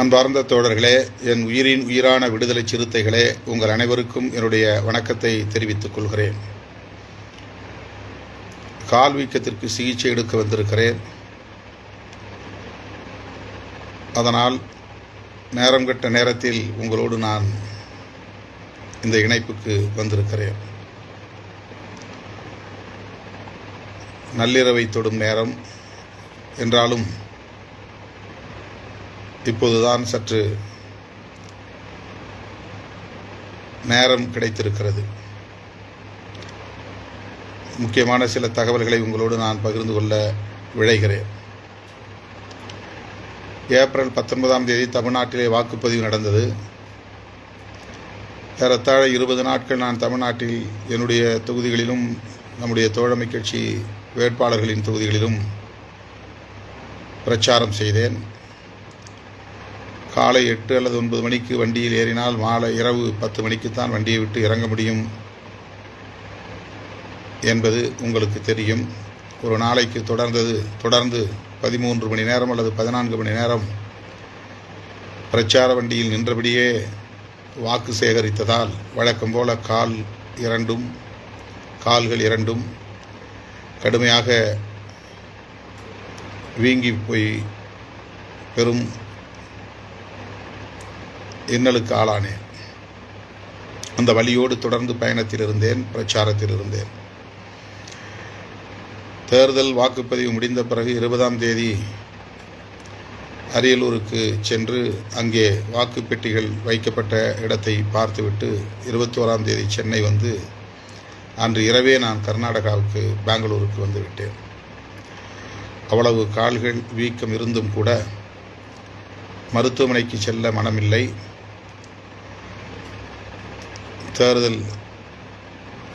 அன்பார்ந்த தோழர்களே என் உயிரின் உயிரான விடுதலை சிறுத்தைகளே உங்கள் அனைவருக்கும் என்னுடைய வணக்கத்தை தெரிவித்துக் கொள்கிறேன். கால் வீக்கத்திற்கு சிகிச்சை எடுக்க வந்திருக்கிறேன். அதனால் நேரம் கட்ட நேரத்தில் உங்களோடு நான் இந்த இணைப்புக்கு வந்திருக்கிறேன். நள்ளிரவை தொடும் நேரம் என்றாலும் இப்போதுதான் சற்று நேரம் கிடைத்திருக்கிறது. முக்கியமான சில தகவல்களை உங்களோடு நான் பகிர்ந்து கொள்ள விழைகிறேன். ஏப்ரல் பத்தொன்பதாம் தேதி தமிழ்நாட்டிலே வாக்குப்பதிவு நடந்தது. ஏறத்தாழ இருபது நாட்கள் நான் தமிழ்நாட்டில் என்னுடைய தொகுதிகளிலும் நம்முடைய தோழமை கட்சி வேட்பாளர்களின் தொகுதிகளிலும் பிரச்சாரம் செய்தேன். காலை எட்டு அல்லது ஒன்பது மணிக்கு வண்டியில் ஏறினால் மாலை இரவு பத்து மணிக்குத்தான் வண்டியை விட்டு இறங்க முடியும் என்பது உங்களுக்கு தெரியும். ஒரு நாளைக்கு தொடர்ந்தது தொடர்ந்து பதிமூன்று மணி நேரம் அல்லது பதினான்கு மணி நேரம் பிரச்சார வண்டியில் நின்றபடியே வாக்கு சேகரித்ததால் வழக்கம் போல கால் இரண்டும் கால்கள் இரண்டும் கடுமையாக வீங்கி போய் பெரும் இன்னலுக்கு ஆளானேன் அந்த வழியோடு தொடர்ந்து பயணத்தில் இருந்தேன் பிரச்சாரத்தில் இருந்தேன் தேர்தல் வாக்குப்பதிவு முடிந்த பிறகு இருபதாம் தேதி அரியலூருக்கு சென்று அங்கே வாக்குப்பெட்டிகள் வைக்கப்பட்ட இடத்தை பார்த்துவிட்டு இருபத்தி ஓராம் தேதி சென்னை வந்து அன்று இரவே நான் கர்நாடகாவுக்கு பெங்களூருக்கு வந்துவிட்டேன் அவ்வளவு கால்கள் வீக்கம் இருந்தும் கூட மருத்துவமனைக்கு செல்ல மனமில்லை. தேர்தல்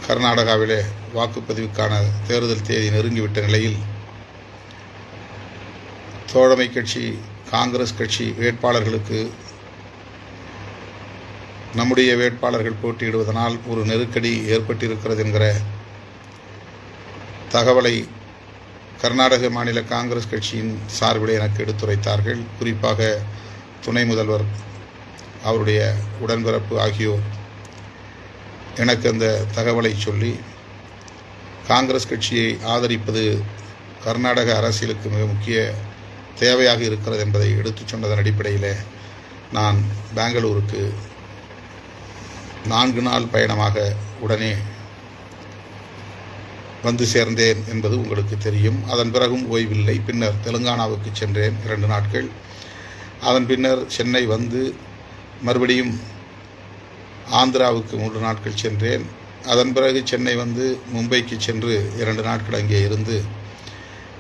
கர்நாடகாவிலே வாக்குப்பதிவுக்கான தேர்தல் தேதி நெருங்கிவிட்ட நிலையில் தோழமை கட்சி காங்கிரஸ் கட்சி வேட்பாளர்களுக்கு நம்முடைய வேட்பாளர்கள் போட்டியிடுவதனால் ஒரு நெருக்கடி ஏற்பட்டிருக்கிறது என்கிற தகவலை கர்நாடக மாநில காங்கிரஸ் கட்சியின் சார்பிலே எனக்கு எடுத்துரைத்தார்கள். குறிப்பாக துணை முதல்வர் அவருடைய உடன்பிறப்பு ஆகியோர். எனக்கு அந்த தகவலை சொல்லி காங்கிரஸ் கட்சியை ஆதரிப்பது கர்நாடக அரசியலுக்கு மிக முக்கிய தேவையாக இருக்கிறது என்பதை எடுத்துச் சொன்னதன் அடிப்படையில் நான் பெங்களூருக்கு நான்கு நாள் பயணமாக உடனே வந்து சேர்ந்தேன் என்பது உங்களுக்கு தெரியும். அதன் பிறகும் ஓய்வில்லை. பின்னர் தெலுங்கானாவுக்கு சென்றேன் இரண்டு நாட்கள். அதன் பின்னர் சென்னை வந்து மறுபடியும் ஆந்திராவுக்கு மூன்று நாட்கள் சென்றேன். அதன் பிறகு சென்னை வந்து மும்பைக்கு சென்று இரண்டு நாட்கள் அங்கே இருந்து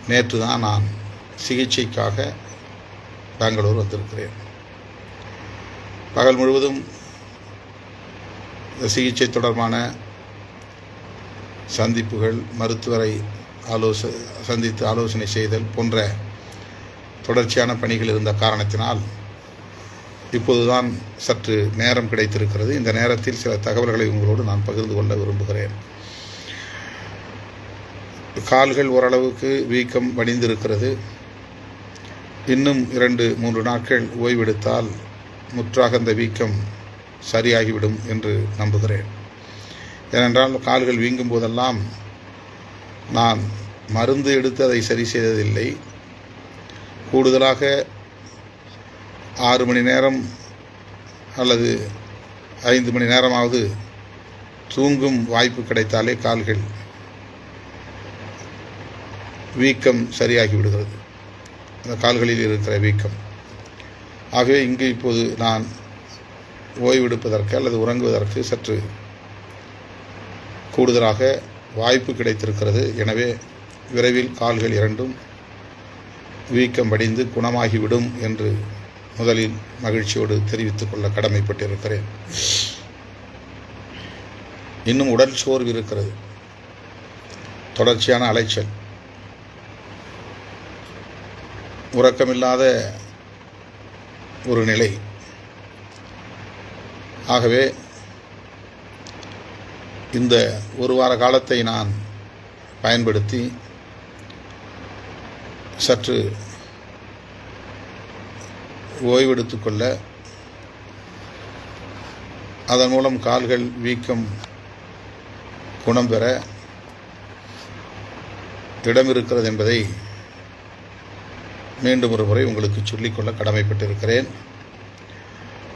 நேற்று தான் நான் சிகிச்சைக்காக பெங்களூர் வந்திருக்கிறேன். பகல் முழுவதும் சிகிச்சை தொடர்பான சந்திப்புகள் மருத்துவரை ஆலோச சந்தித்து ஆலோசனை செய்தல் போன்ற தொடர்ச்சியான பணிகள் இருந்த காரணத்தினால் இப்போதுதான் சற்று நேரம் கிடைத்திருக்கிறது. இந்த நேரத்தில் சில தகவல்களை உங்களோடு நான் பகிர்ந்து கொள்ள விரும்புகிறேன். கால்கள் ஓரளவுக்கு வீக்கம் வடிந்திருக்கிறது. இன்னும் இரண்டு மூன்று நாட்கள் ஓய்வெடுத்தால் முற்றாக அந்த வீக்கம் சரியாகிவிடும் என்று நம்புகிறேன். ஏனென்றால் கால்கள் வீங்கும் போதெல்லாம் நான் மருந்து எடுத்து அதை சரி செய்ததில்லை. கூடுதலாக ஆறு மணி நேரம் அல்லது ஐந்து மணி நேரமாவது தூங்கும் வாய்ப்பு கிடைத்தாலே கால்கள் வீக்கம் சரியாகி விடுகிறது. அந்த கால்களில் இருக்கிற வீக்கம். ஆகவே இங்கு இப்போது நான் ஓய்வெடுப்பதற்கு அல்லது உறங்குவதற்கு சற்று கூடுதலாக வாய்ப்பு கிடைத்திருக்கிறது. எனவே விரைவில் கால்கள் இரண்டும் வீக்கம் வடிந்து குணமாகிவிடும் என்று முதலில் மகிழ்ச்சியோடு தெரிவித்துக் கொள்ள கடமைப்பட்டிருக்கிறேன். இன்னும் உடல் சோர்வு இருக்கிறது. தொடர்ச்சியான அலைச்சல். உறக்கமில்லாத ஒரு நிலை. ஆகவே இந்த ஒரு வார காலத்தை நான் பயன்படுத்தி சற்று ஓய்வெடுத்து கொள்ள அதன் மூலம் கால்கள் வீக்கம் குணம் பெற இடம் இருக்கிறது என்பதை மீண்டும் ஒரு முறை உங்களுக்கு சொல்லிக்கொள்ள கடமைப்பட்டிருக்கிறேன்.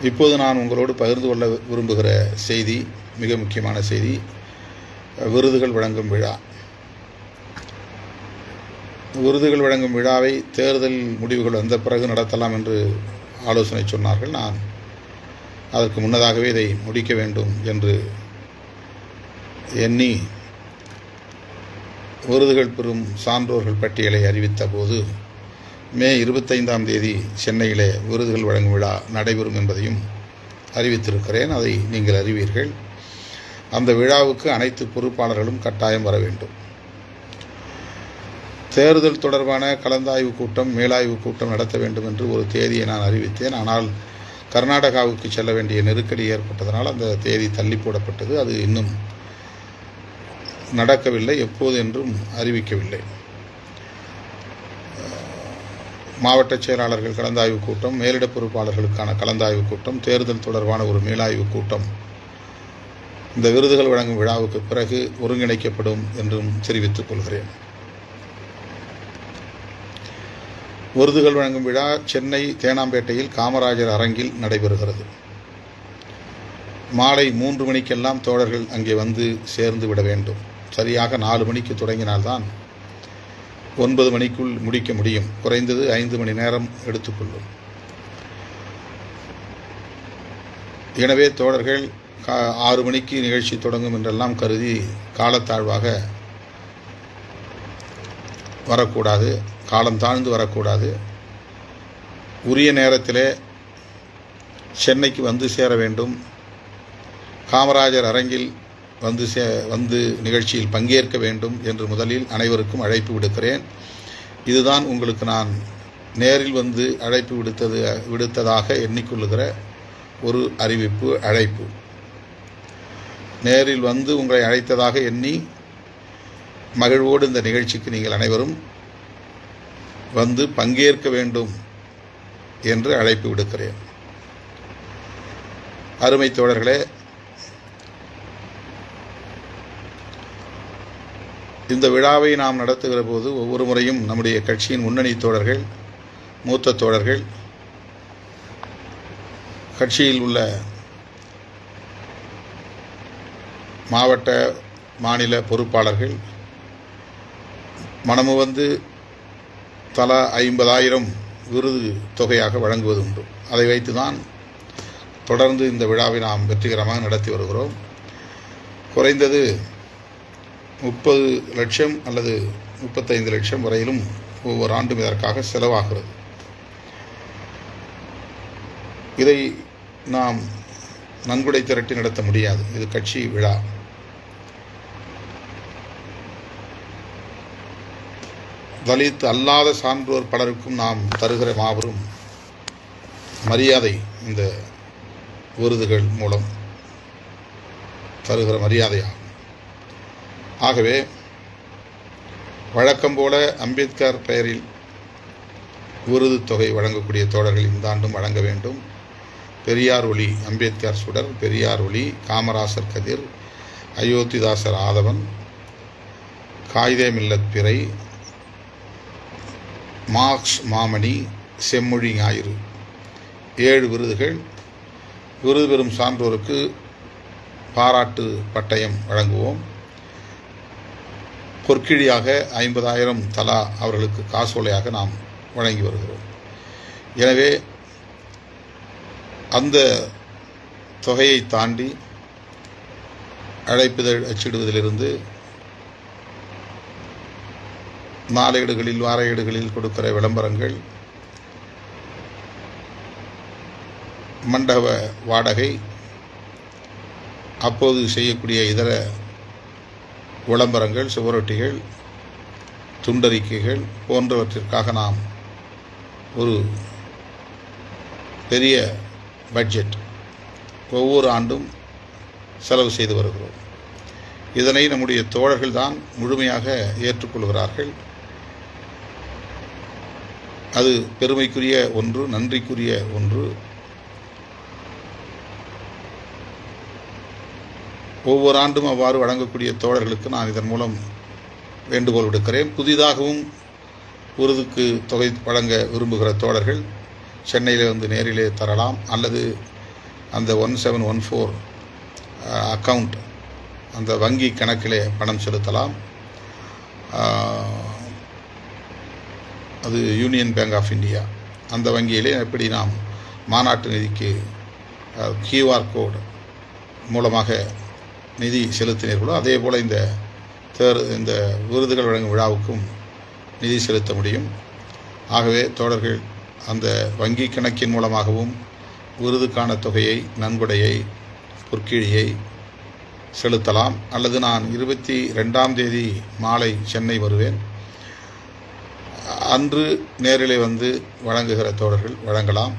இப்போது நான் உங்களோடு பகிர்ந்து கொள்ள விரும்புகிற செய்தி மிக முக்கியமான செய்தி விருதுகள் வழங்கும் விழா. விருதுகள் வழங்கும் விழாவை தேர்தல் முடிவுகள் வந்த பிறகு நடத்தலாம் என்று ஆலோசனை சொன்னார்கள். நான் அதற்கு முன்னதாகவே இதை முடிக்க வேண்டும் என்று எண்ணி விருதுகள் பெறும் சான்றோர்கள் பட்டியலை அறிவித்த போது மே இருபத்தைந்தாம் தேதி சென்னையிலே விருதுகள் வழங்கும் விழா நடைபெறும் என்பதையும் அறிவித்திருக்கிறேன். அதை நீங்கள் அறிவீர்கள். அந்த விழாவுக்கு அனைத்து பொறுப்பாளர்களும் கட்டாயம் வர வேண்டும். தேர்தல் தொடர்பான கலந்தாய்வு கூட்டம் மேலாய்வு கூட்டம் நடத்த வேண்டும் என்று ஒரு தேதியை நான் அறிவித்தேன். ஆனால் கர்நாடகாவுக்கு செல்ல வேண்டிய நெருக்கடி ஏற்பட்டதனால் அந்த தேதி தள்ளி போடப்பட்டது. அது இன்னும் நடக்கவில்லை எப்போது என்றும் அறிவிக்கவில்லை. மாவட்ட செயலாளர்கள் கலந்தாய்வு கூட்டம் மேலிட பொறுப்பாளர்களுக்கான கலந்தாய்வு கூட்டம் தேர்தல் தொடர்பான ஒரு மேலாய்வு கூட்டம். இந்த விருதுகள் வழங்கும் விழாவுக்கு பிறகு ஒருங்கிணைக்கப்படும் என்றும் தெரிவித்துக் கொள்கிறேன். விருதுகள் வழங்கும் விழா சென்னை தேனாம்பேட்டையில் காமராஜர் அரங்கில் நடைபெறுகிறது. மாலை மூன்று மணிக்கெல்லாம் தோழர்கள் அங்கே வந்து சேர்ந்து விட வேண்டும். சரியாக நாலு மணிக்கு தொடங்கினால்தான் ஒன்பது மணிக்குள் முடிக்க முடியும். குறைந்தது ஐந்து மணி நேரம் எடுத்துக்கொள்ளும். எனவே தோழர்கள் கா ஆறு மணிக்கு நிகழ்ச்சி தொடங்கும் என்றெல்லாம் கருதி காலத்தாழ்வாக வரக்கூடாது. காலம் தாழ்ந்து வரக்கூடாது. உரிய நேரத்திலே சென்னைக்கு வந்து சேர வேண்டும். காமராஜர் அரங்கில் வந்து சே வந்து நிகழ்ச்சியில் பங்கேற்க வேண்டும் என்று முதலில் அனைவருக்கும் அழைப்பு விடுக்கிறேன். இதுதான் உங்களுக்கு நான் நேரில் வந்து அழைப்பு விடுத்தது விடுத்ததாக எண்ணிக்கொள்ளுகிற ஒரு அறிவிப்பு அழைப்பு. நேரில் வந்து உங்களை அழைத்ததாக எண்ணி மகிழ்வோடு இந்த நிகழ்ச்சிக்கு நீங்கள் அனைவரும் வந்து பங்கேற்க வேண்டும் என்று அழைப்பு விடுக்கிறேன். அருமை தோழர்களே இந்த விழாவை நாம் நடத்துகிற போது ஒவ்வொரு முறையும் நம்முடைய கட்சியின் முன்னணி தோழர்கள் மூத்த தோழர்கள் கட்சியில் உள்ள மாவட்ட மாநில பொறுப்பாளர்கள் மனமு வந்து தலா ஐம்பதாயிரம் விருது தொகையாக வழங்குவது உண்டு. அதை வைத்து தான் தொடர்ந்து இந்த விழாவை நாம் வெற்றிகரமாக நடத்தி வருகிறோம். குறைந்தது முப்பது லட்சம் அல்லது முப்பத்தைந்து லட்சம் வரையிலும் ஒவ்வொரு ஆண்டும் இதற்காக செலவாகிறது. இதை நாம் நன்கொடை திரட்டி நடத்த முடியாது. இது கட்சி விழா. தலித் அல்லாத சான்றோர் பலருக்கும் நாம் தருகிற மாபெரும் மரியாதை இந்த விருதுகள் மூலம் தருகிற மரியாதையாகும். ஆகவே வழக்கம் போல அம்பேத்கர் பெயரில் விருது தொகை வழங்கக்கூடிய தோழர்கள் இந்த ஆண்டும் வழங்க வேண்டும். பெரியார் ஒளி அம்பேத்கர் சுடர் பெரியார் ஒளி காமராசர் கதிர் அயோத்திதாசர் ஆதவன் காயிதே மில்லத் பிறை மார்க்ஸ் மாமணி செம்மொழி ஞாயிறு. ஏழு விருதுகள். விருது பெறும் சான்றோருக்கு பாராட்டு பட்டயம் வழங்குவோம். பொற்கிழியாக ஐம்பதாயிரம் தலா அவர்களுக்கு காசோலையாக நாம் வழங்கி வருகிறோம். எனவே அந்த தொகையை தாண்டி அழைப்பிதழ் அச்சிடுவதிலிருந்து நாளேடுகளில் வார ஏடுகளில் கொடுக்கிற விளம்பரங்கள் மண்டப வாடகை அப்போது செய்யக்கூடிய இதர விளம்பரங்கள் சுவரொட்டிகள் துண்டறிக்கைகள் போன்றவற்றிற்காக நாம் ஒரு பெரிய பட்ஜெட் ஒவ்வொரு ஆண்டும் செலவு செய்து வருகிறோம். இதனை நம்முடைய தோழர்கள் தான் முழுமையாக ஏற்றுக்கொள்கிறார்கள். அது பெருமைக்குரிய ஒன்று நன்றிக்குரிய ஒன்று. ஒவ்வொரு ஆண்டும் அவ்வாறு வழங்கக்கூடிய தோழர்களுக்கு நான் இதன் மூலம் வேண்டுகோள் விடுக்கிறேன். புதிதாகவும் உருதுக்கு தொகை வழங்க விரும்புகிற தோழர்கள் சென்னையில் வந்து நேரிலே தரலாம். அல்லது அந்த one seven one four account அந்த வங்கி கணக்கிலே பணம் செலுத்தலாம். அது யூனியன் பேங்க் ஆஃப் இந்தியா அந்த வங்கியிலே எப்படி நாம் மாநாட்டு நிதிக்கு கியூஆர் கோடு மூலமாக நிதி செலுத்தினீர்களோ அதே போல் இந்த தேர் இந்த விருதுகள் வழங்கும் விழாவுக்கும் நிதி செலுத்த முடியும். ஆகவே தோழர்கள் அந்த வங்கி கணக்கின் மூலமாகவும் விருதுக்கான தொகையை நன்கொடையை பொற்கிழியை செலுத்தலாம். அல்லது நான் இருபத்தி ரெண்டாம் தேதி மாலை சென்னை வருவேன். அன்று நேரிலே வந்து வழங்குகிற தோழர்கள் வழங்கலாம்.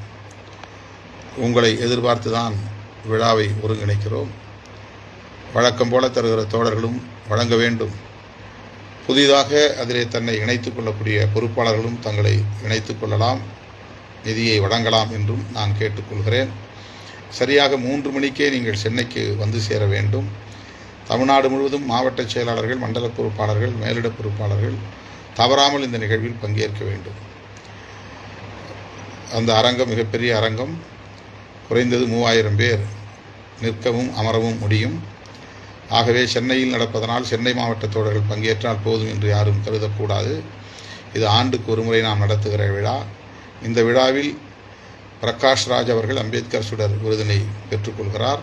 உங்களை எதிர்பார்த்து தான் விழாவை ஒருங்கிணைக்கிறோம். வழக்கம் போல தருகிற தோழர்களும் வழங்க வேண்டும். புதிதாக அதிலே தன்னை இணைத்துக் கொள்ளக்கூடிய பொறுப்பாளர்களும் தங்களை இணைத்துக் கொள்ளலாம். நிதியை வழங்கலாம் என்றும் நான் கேட்டுக்கொள்கிறேன் சரியாக மூன்று மணிக்கே நீங்கள் சென்னைக்கு வந்து சேர வேண்டும். தமிழ்நாடு முழுவதும் மாவட்ட செயலாளர்கள் மண்டல பொறுப்பாளர்கள் மேலிட பொறுப்பாளர்கள் தவறாமல் இந்த நிகழ்வில் பங்கேற்க வேண்டும். அந்த அரங்கம் மிகப்பெரிய அரங்கம். குறைந்தது மூவாயிரம் பேர் நிற்கவும் அமரவும் முடியும். ஆகவே சென்னையில் நடப்பதனால் சென்னை மாவட்ட தோழர்கள் பங்கேற்றால் போதும் என்று யாரும் கருதக்கூடாது. இது ஆண்டுக்கு ஒரு முறை நாம் நடத்துகிற விழா. இந்த விழாவில் பிரகாஷ் ராஜ் அவர்கள் அம்பேத்கர் சுடர் விருதினை பெற்றுக்கொள்கிறார்.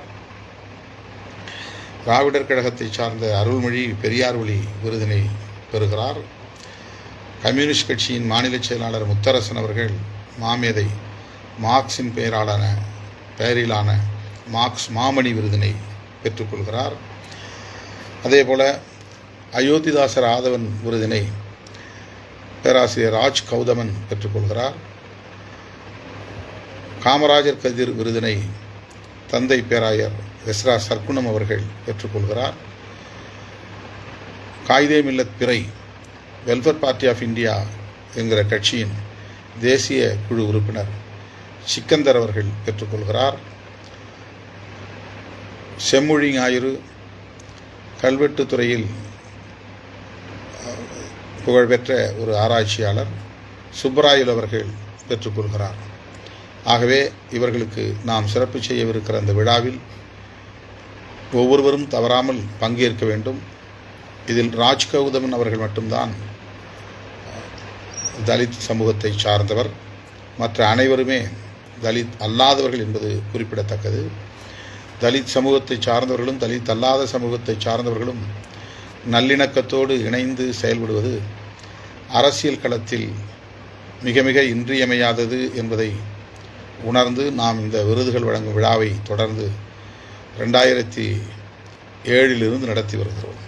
திராவிடர் கழகத்தை சார்ந்த அருள்மொழி பெரியார் ஒளி விருதினை பெறுகிறார். கம்யூனிஸ்ட் கட்சியின் மாநில செயலாளர் முத்தரசன் அவர்கள் மாமேதை மார்க்ஸின் பெயராலான பெயரிலான மார்க்ஸ் மாமணி விருதினை பெற்றுக்கொள்கிறார் அதேபோல அயோத்திதாசர் ஆதவன் விருதினை பேராசிரியர் ராஜ் கௌதமன் பெற்றுக்கொள்கிறார் காமராஜர் கதிர் விருதினை தந்தை பேராயர் எஸ்ரா சர்க்குணம் அவர்கள் பெற்றுக்கொள்கிறார் காயிதே மில்லத் பிறை வெல்ஃபேர் பார்ட்டி ஆஃப் இந்தியா என்கிற கட்சியின் தேசிய குழு உறுப்பினர் சிக்கந்தர் அவர்கள் பெற்றுக்கொள்கிறார். செம்மொழி ஞாயிறு கல்வெட்டு துறையில் புகழ்பெற்ற ஒரு ஆராய்ச்சியாளர் சுப்பராயல் அவர்கள் பெற்றுக்கொள்கிறார். ஆகவே இவர்களுக்கு நாம் சிறப்பு செய்யவிருக்கிற அந்த விழாவில் ஒவ்வொருவரும் தவறாமல் பங்கேற்க வேண்டும். இதில் ராஜ் கௌதமன் அவர்கள் மட்டும்தான் தலித் சமூகத்தை சார்ந்தவர். மற்ற அனைவருமே தலித் அல்லாதவர்கள் என்பது குறிப்பிடத்தக்கது. தலித் சமூகத்தை சார்ந்தவர்களும் தலித் அல்லாத சமூகத்தை சார்ந்தவர்களும் நல்லிணக்கத்தோடு இணைந்து செயல்படுவது அரசியல் களத்தில் மிக மிக இன்றியமையாதது என்பதை உணர்ந்து நாம் இந்த விருதுகள் வழங்கும் விழாவை தொடர்ந்து ரெண்டாயிரத்தி ஏழிலிருந்து நடத்தி வருகிறோம்.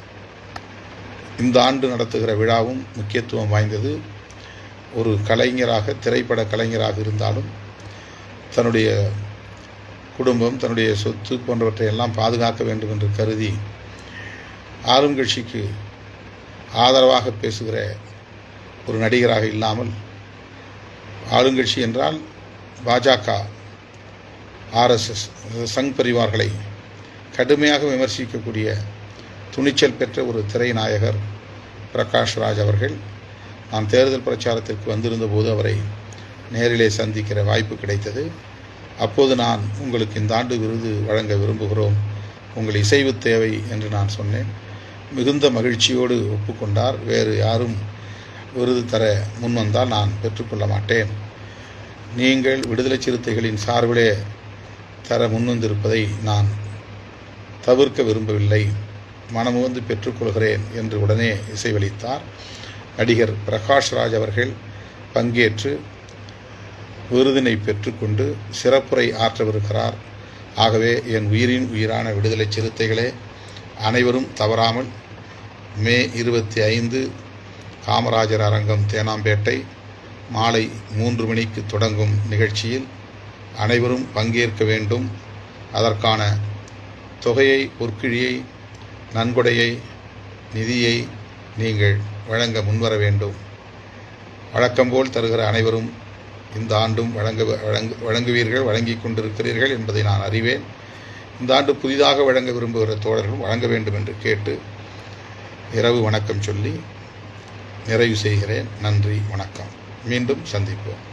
இந்த ஆண்டு நடத்துகிற விழாவும் முக்கியத்துவம் வாய்ந்தது. ஒரு கலைஞராக திரைப்பட கலைஞராக இருந்தாலும் தன்னுடைய குடும்பம் தன்னுடைய சொத்து போன்றவற்றை எல்லாம் பாதுகாக்க வேண்டும் என்று கருதி ஆளுங்கட்சிக்கு ஆதரவாக பேசுகிற ஒரு நடிகராக இல்லாமல் ஆளுங்கட்சி என்றால் பாஜக ஆர்எஸ்எஸ் சங் பரிவார்களை கடுமையாக விமர்சிக்கக்கூடிய துணிச்சல் பெற்ற ஒரு திரைநாயகர் பிரகாஷ் ராஜ் அவர்கள். நான் தேர்தல் பிரச்சாரத்திற்கு வந்திருந்த போது அவரை நேரிலே சந்திக்கிற வாய்ப்பு கிடைத்தது. அப்போது நான் உங்களுக்கு இந்த ஆண்டு விருது வழங்க விரும்புகிறோம். உங்கள் இசைவு தேவை என்று நான் சொன்னேன். மிகுந்த மகிழ்ச்சியோடு ஒப்புக்கொண்டார். வேறு யாரும் விருது தர முன்வந்தால் நான் பெற்றுக்கொள்ள மாட்டேன். நீங்கள் விடுதலை சிறுத்தைகளின் சார்பிலே தர முன்வந்திருப்பதை நான் தவிர்க்க விரும்பவில்லை. மனமுவந்து பெற்றுக்கொள்கிறேன் என்று உடனே இசைவளித்தார். நடிகர் பிரகாஷ் ராஜ் அவர்கள் பங்கேற்று விருதினை பெற்றுக்கொண்டு சிறப்புரை ஆற்றவிருக்கிறார். ஆகவே என் உயிரின் உயிரான விடுதலை சிறுத்தைகளே அனைவரும் தவறாமல் மே இருபத்தி ஐந்து காமராஜர் அரங்கம் தேனாம்பேட்டை மாலை மூன்று மணிக்கு தொடங்கும் நிகழ்ச்சியில் அனைவரும் பங்கேற்க வேண்டும். அதற்கான தொகையை பொற்கிழியை நன்கொடையை நிதியை நீங்கள் வழங்க முன்வர வேண்டும். வழக்கம் போல் தருகிற அனைவரும் இந்த ஆண்டும் வழங்க வழங்கு வழங்குவீர்கள் வழங்கி கொண்டிருக்கிறீர்கள் என்பதை நான் அறிவேன். இந்த ஆண்டு புதிதாக வழங்க விரும்புகிற தோழர்களும் வழங்க வேண்டும் என்று கேட்டு இரவு வணக்கம் சொல்லி நிறைவு செய்கிறேன். நன்றி வணக்கம். மீண்டும் சந்திப்போம்.